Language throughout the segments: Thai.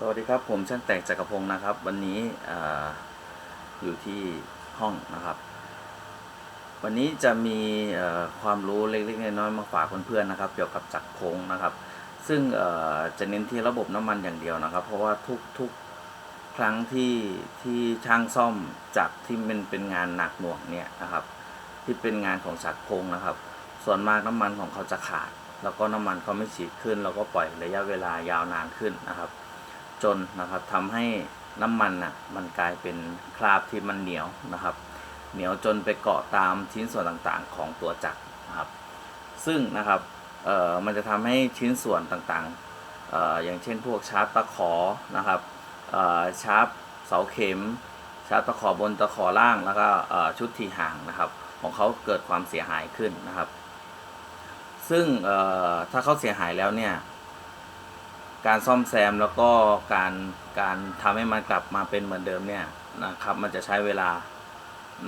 สวัสดีครับ ผมช่างแต่งจักรพงศ์นะครับ วันนี้อออยู่ที่ห้องนะครับ วันนี้จะมีความรู้เล็กๆน้อยๆมาฝากเพื่อนๆนะครับ เกี่ยวกับจักรพงศ์นะครับ ซึ่งจะเน้นที่ระบบน้ำมันอย่างเดียวนะครับ เพราะว่าทุกทุกครั้งที่ที่ช่างซ่อมจักรที่เป็นเป็นงานหนักหน่วงเนี่ยนะครับ ที่เป็นงานของจักรพงศ์นะครับ ส่วนมากน้ำมันของเขาจะขาด แล้วก็น้ำมันเขาไม่ฉีดขึ้น แล้วก็ปล่อยระยะเวลายาวนานขึ้นนะครับ จนนะครับทำให้น้ำมันอะมันกลายเป็นคราบที่มันเหนียวนะครับ เหนียวจนไปเกาะตามชิ้นส่วนต่างๆ ของตัวจักรนะครับ ซึ่งนะครับเอ่อมันจะทำให้ชิ้นส่วนต่างๆเอ่ออย่างเช่นพวกชาร์ปตะขอนะครับเอ่อชาร์ปเสาเข็ม ชาร์ปตะขอบนตะขอล่างแล้วก็เอ่อชุดทีห่างนะครับ ของเขาเกิดความเสียหายขึ้นนะครับ ซึ่งเอ่อถ้าเขาเสียหายแล้วเนี่ย การซ่อมแซมแล้วก็การการทำให้มันกลับมาเป็นเหมือนเดิมเนี่ยนะครับ มันจะใช้เวลา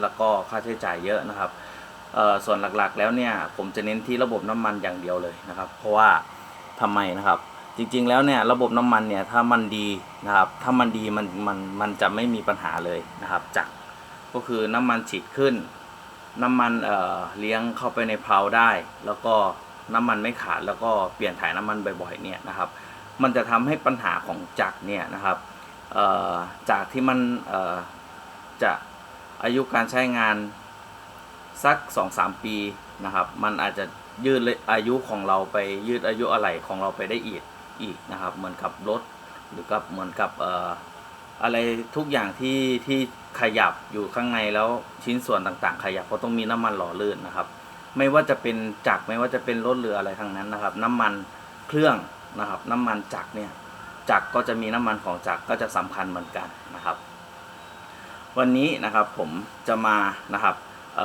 แล้วก็ค่าใช้จ่ายเยอะนะครับส่วนหลักๆแล้วเนี่ยผมจะเน้นที่ระบบน้ำมันอย่างเดียวเลยนะครับ เพราะว่าทำไมนะครับ จริงๆแล้วเนี่ยระบบน้ำมันเนี่ยถ้ามันดีนะครับถ้ามันดีมันมันมันจะไม่มีปัญหาเลยนะครับจากก็คือน้ำมันฉีดขึ้น น้ำมันเอ่อเลี้ยงเข้าไปในเพลาได้ แล้วก็น้ำมันไม่ขาดแล้วก็เปลี่ยนถ่ายน้ำมันบ่อยๆเนี่ยนะครับ มันจะทำให้ปัญหาของจักรเนี่ยนะครับจากที่มันจะอายุการใช้งานสัก 2-3 ปีนะครับ มันอาจจะยืดอายุของเราไปยืดอายุอะไหล่ของเราไปได้อีกอีกนะครับ เหมือนกับรถหรือกับเหมือนกับอะไรทุกอย่างที่ที่ขยับอยู่ข้างในแล้วชิ้นส่วนต่างๆ ขยับก็ต้องมีน้ำมันหล่อลื่นนะครับ ไม่ว่าจะเป็นจักรไม่ว่าจะเป็นรถเรืออะไรทั้งนั้นนะครับ น้ำมันเครื่อง นะครับน้ำมันจักรเนี่ยจักรก็จะมีน้ำมันของจักรก็จะสำคัญเหมือนกันนะครับ วันนี้นะครับผมจะมานะครับเ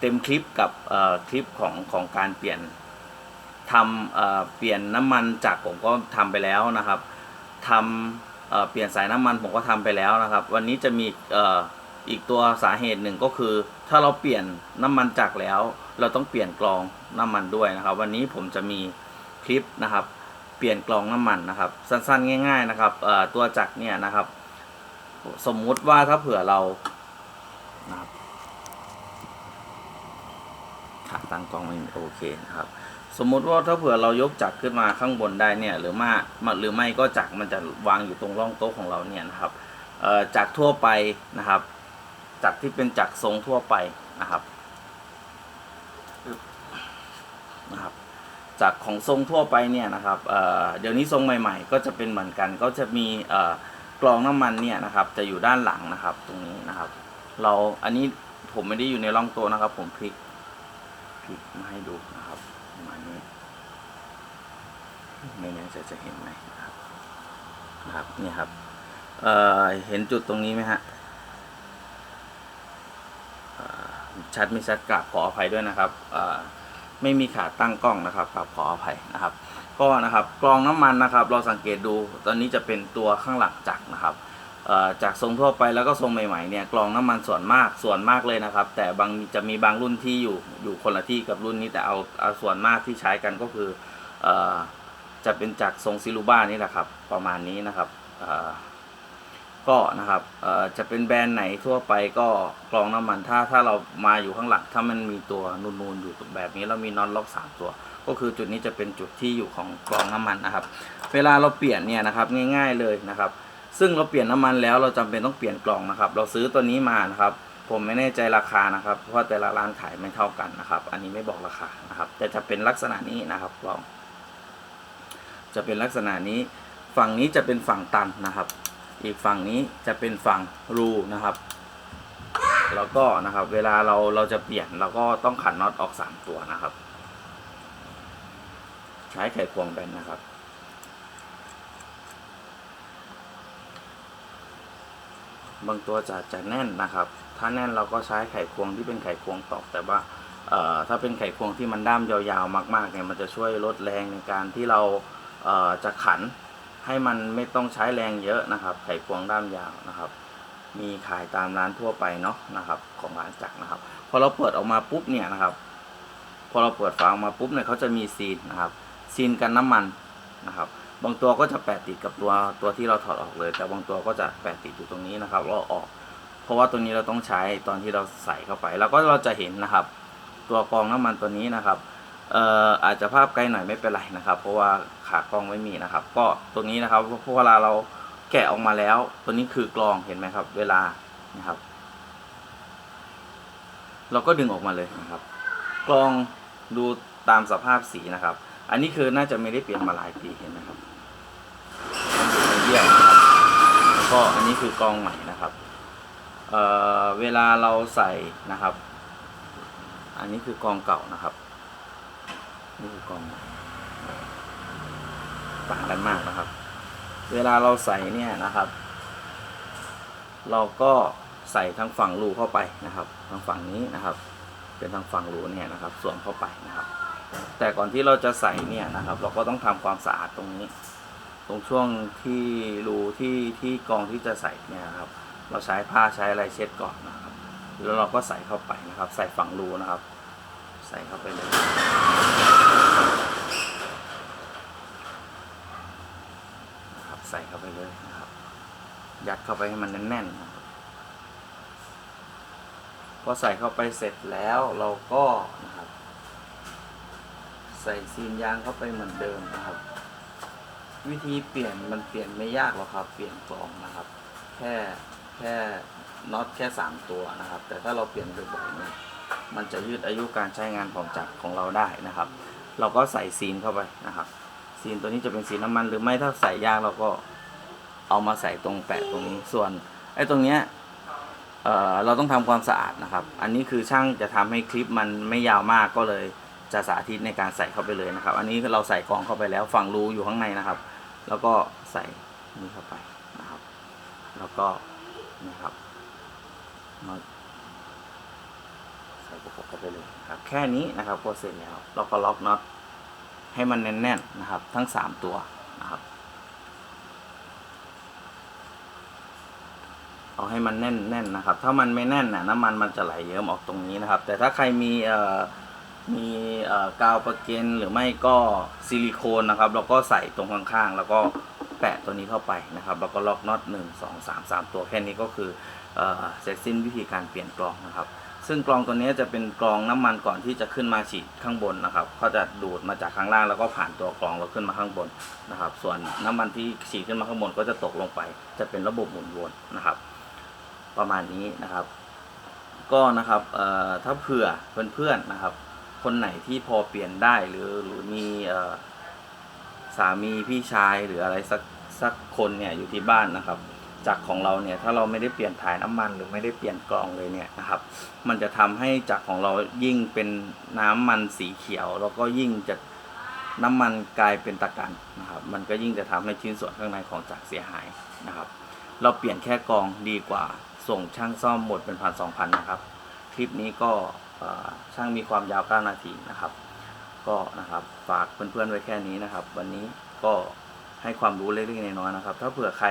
เต็มคลิปกับคลิปของของการเปลี่ยนทำเเปลี่ยนน้ำมันจักรผมก็ทำไปแล้วนะครับทำเเปลี่ยนสายน้ำมันผมก็ทำไปแล้วนะครับ วันนี้จะมีอ่ออีกตัวสาเหตุหนึ่งก็คือ ถ้าเราเปลี่ยนน้ำมันจักรแล้ว เราต้องเปลี่ยนกรองน้ำมันด้วยนะครับ วันนี้ผมจะมี คลิปนะครับ เปลี่ยนกรองน้ำมันนะครับ สั้นๆ ง่าย ๆ นะครับตัวจักรเนี่ยนะครับ สมมุติว่าถ้าเผื่อเรานะครับขาตั้งกล้องไม่โอเคนะครับสมมุติว่าถ้าเผื่อเรายกจักรขึ้นมาข้างบนได้เนี่ยหรือมาหรือไม่ก็จักรมันจะวางอยู่ตรงร่องโต๊ะของเราเนี่ยนะครับจักรทั่วไปนะครับ จักรที่เป็นจักรทรงทั่วไปนะครับนะครับ จักของทรงทั่วไปเนี่ยนะครับเเดี๋ยวนี้ทรงใหม่ ๆ ก็จะเป็นเหมือนกัน ก็จะมีกรองน้ำมันเนี่ยนะครับ จะอยู่ด้านหลังนะครับ ตรงนี้นะครับ เราอันนี้ผมไม่ได้อยู่ในร่องโต๊ะนะครับ ผมพลิกพลิกมาให้ดูนะครับประมาณนี้ไม่แน่ใจจะเห็นไหมนะครับนะครับนี่ครับเเห็นจุดตรงนี้ไหมฮะชัดไม่ชัดกราบขออภัยด้วยนะครับอ ไม่มีขาตั้งกล้องนะครับกราบขออภัยนะครับ ก็นะครับกรองน้ำมันนะครับ เราสังเกตดูตอนนี้จะเป็นตัวข้างหลังจักรนะครับจากทรงทั่วไปแล้วก็ทรงใหม่ๆเนี่ยกรองน้ำมันส่วนมากส่วนมากเลยนะครับ แต่บางจะมีบางรุ่นที่อยู่อยู่คนละที่กับรุ่นนี้แต่เอาเอาส่วนมากที่ใช้กันก็คืออจะเป็นจากทรงซิลูบ้านี่แหละครับ ประมาณนี้นะครับ ก็นะครับจะเป็นแบรนด์ไหนทั่วไปก็กรองน้ำมันถ้าถ้าเรามาอยู่ข้างหลังถ้ามันมีตัวนูนๆอยู่แบบนี้แล้วมีน็อตล็อกสามตัว ก็คือจุดนี้จะเป็นจุดที่อยู่ของกรองน้ำมันนะครับ เวลาเราเปลี่ยนเนี่ยนะครับง่าย ๆเลยนะครับ ซึ่งเราเปลี่ยนน้ำมันแล้วเราจำเป็นต้องเปลี่ยนกล่องนะครับ เราซื้อตัวนี้มานะครับ ผมไม่แน่ใจราคานะครับเพราะแต่ละร้านขายไม่เท่ากันนะครับ อันนี้ไม่บอกราคานะครับ แต่จะเป็นลักษณะนี้นะครับกล่อง จะเป็นลักษณะนี้ฝั่งนี้จะเป็นฝั่งตันนะครับ อีกฝั่งนี้จะเป็นฝั่งรูนะครับ แล้วก็นะครับ เวลาเราเราจะเปลี่ยนเราก็ต้องขันน็อตออกสามตัวนะครับ ใช้ไขควงแบนนะครับบางตัวจะจะแน่นนะครับ ถ้าแน่นเราก็ใช้ไขควงที่เป็นไขควงตอก แต่ว่าเอ่อถ้าเป็นไขควงที่มันด้ามยาวๆมากๆเนี่ย มันจะช่วยลดแรงในการที่เราเอ่อจะขัน ให้มันไม่ต้องใช้แรงเยอะนะครับ ไขควงด้ามยาวนะครับ มีขายตามร้านทั่วไปเนาะนะครับ ของร้านจักรนะครับ พอเราเปิดออกมาปุ๊บเนี่ยนะครับ พอเราเปิดฝาออกมาปุ๊บเนี่ยเขาจะมีซีนนะครับ ซีนกันน้ำมันนะครับบางตัวก็จะแปะติดกับตัวตัวที่เราถอดออกเลย แต่บางตัวก็จะแปะติดอยู่ตรงนี้นะครับเราออก เพราะว่าตัวนี้เราต้องใช้ตอนที่เราใส่เข้าไป แล้วก็เราจะเห็นนะครับ ตัวกองน้ำมันตัวนี้นะครับเอ่ออาจจะภาพไกลหน่อยไม่เป็นไรนะครับ เพราะว่า ขากรองไม่มีนะครับ ก็ตรงนี้นะครับพอเวลาเราแกะออกมาแล้ว ตัวนี้คือกรองเห็นไหมครับ เวลานะครับ เราก็ดึงออกมาเลยนะครับกรองดูตามสภาพสีนะครับ อันนี้คือน่าจะไม่ได้เปลี่ยนมาหลายปีเห็นไหมครับมันอยู่ในเยี่ยวนะครับก็อันนี้คือกรองใหม่นะครับเอ่อเวลาเราใส่นะครับ อันนี้คือกองเก่านะครับ นี่คือกองใหม่ ต่างกันมากนะครับ เวลาเราใส่เนี่ยนะครับ เราก็ใส่ทั้งฝั่งรูเข้าไปนะครับทางฝั่งนี้นะครับ เป็นทางฝั่งรูเนี่ยนะครับสวมเข้าไปนะครับ แต่ก่อนที่เราจะใส่เนี่ยนะครับ เราก็ต้องทำความสะอาดตรงนี้ ตรงช่วงที่รูที่ที่กองที่จะใส่เนี่ยครับ เราใช้ผ้าใช้อะไรเช็ดก่อนนะครับ แล้วเราก็ใส่เข้าไปนะครับ ใส่ฝั่งรูนะครับ ใส่เข้าไปเลยนะครับ ใส่เข้าไปเลยนะครับ ยัดเข้าไปให้มันแน่นๆนะครับพอใส่เข้าไปเสร็จแล้วเราก็นะครับ ใส่ซีนยางเข้าไปเหมือนเดิมนะครับ วิธีเปลี่ยนมันเปลี่ยนไม่ยากหรอกครับ เปลี่ยนกล่องนะครับ แค่แค่น็อตแค่สามตัวนะครับ แต่ถ้าเราเปลี่ยนบ่อยๆเนี่ยมันจะยืดอายุการใช้งานของจักรของเราได้นะครับ เราก็ใส่ซีนเข้าไปนะครับ ซีนตัวนี้จะเป็นซีน้ำมัน หรือไม่ถ้าใส่ยากเราก็เอามาใส่ตรงแปะตรงนี้ส่วนไอ้ตรงเนี้ยเอ่อเราต้องทำความสะอาดนะครับ อันนี้คือช่างจะทำให้คลิปมันไม่ยาวมากก็เลยจะสาธิตในการใส่เข้าไปเลยนะครับ อันนี้เราใส่กรองเข้าไปแล้วฝั่งรูอยู่ข้างในนะครับ แล้วก็ใส่นี่เข้าไปนะครับ แล้วก็นะครับมาใส่ประกบเข้าไปเลยครับ แค่นี้นะครับก็เสร็จแล้ว เราก็ล็อกน็อต ให้มันแน่นๆนะครับ ทั้งสามตัวนะครับ เอาให้มันแน่นแน่นะครับ ถ้ามันไม่แน่นน่ะน้ำมันมันจะไหลเยิ้มออกตรงนี้นะครับ แต่ถ้าใครมีเอ่อมีเอ่อกาวประเกนหรือไม่ก็ซิลิโคนนะครับเราก็ใส่ตรงข้างๆ แล้วก็แปะตัวนี้เข้าไปนะครับ แล้วก็ล็อกน็อตหนึ่งสองสามสามตัวแค่นี้ก็คือเอ่อเสร็จสิ้นวิธีการเปลี่ยนกรองนะครับ ซึ่งกรองตัวนี้จะเป็นกรองน้ำมันก่อนที่จะขึ้นมาฉีดข้างบนนะครับเขาจะดูดมาจากข้างล่างแล้วก็ผ่านตัวกรองแล้วขึ้นมาข้างบนนะครับ ส่วนน้ำมันที่ฉีดขึ้นมาข้างบนก็จะตกลงไป จะเป็นระบบหมุนวนนะครับ ประมาณนี้นะครับ ก็นะครับถ้าเผื่อเพื่อนๆนะครับ คนไหนที่พอเปลี่ยนได้หรือหรือมีสามีพี่ชายหรืออะไรสักสักคนเนี่ยอยู่ที่บ้านนะครับ จากของเราเนี่ยถ้าเราไม่ได้เปลี่ยนถ่ายน้ำมันหรือไม่ได้เปลี่ยนกรองเลยเนี่ยนะครับ มันจะทำให้จากของเรายิ่งเป็นน้ำมันสีเขียว แล้วก็ยิ่งจะน้ำมันกลายเป็นตะกันนะครับ มันก็ยิ่งจะทำให้ชิ้นส่วนข้างในของจักรเสียหายนะครับ เราเปลี่ยนแค่กรองดีกว่าส่งช่างซ่อมหมดเป็นพันสองพันนะครับ คลิปนี้ก็ช่างมีความยาว9นาทีนะครับ ก็นะครับฝากเพื่อนๆไว้แค่นี้นะครับ วันนี้ก็ให้ความรู้เล็กๆน้อยๆนะครับ ถ้าเผื่อใคร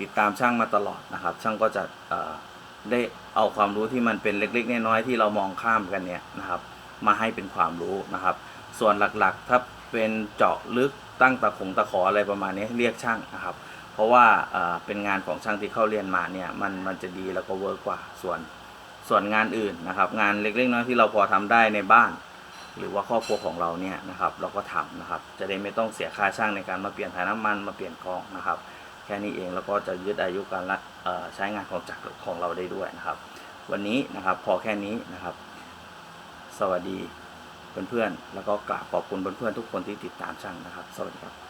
ติดตามช่างมาตลอดนะครับ ช่างก็จะได้เอาความรู้ที่มันเป็นเล็กๆน้อยๆที่เรามองข้ามกันเนี่ยนะครับ มาให้เป็นความรู้นะครับ ส่วนหลักๆถ้าเป็นเจาะลึกตั้งตะขงตะขออะไรประมาณนี้เรียกช่างนะครับ เพราะว่าเป็นงานของช่างที่เข้าเรียนมาเนี่ยมันมันจะดีแล้วก็เวิร์กกว่าส่วนส่วนงานอื่นนะครับ งานเล็กๆน้อยที่เราพอทำได้ในบ้าน หรือว่าครอบครัวของเราเนี่ยนะครับ เราก็ทำนะครับ จะได้ไม่ต้องเสียค่าช่างในการมาเปลี่ยนถ่ายน้ำมันมาเปลี่ยนกองนะครับ แค่นี้เองแล้วก็จะยืดอายุการใช้งานของจักรของเราได้ด้วยนะครับ วันนี้นะครับพอแค่นี้นะครับ สวัสดีเพื่อนๆแล้วก็กราบขอบคุณเพื่อนๆทุกคนที่ติดตามช่างนะครับ สวัสดีครับ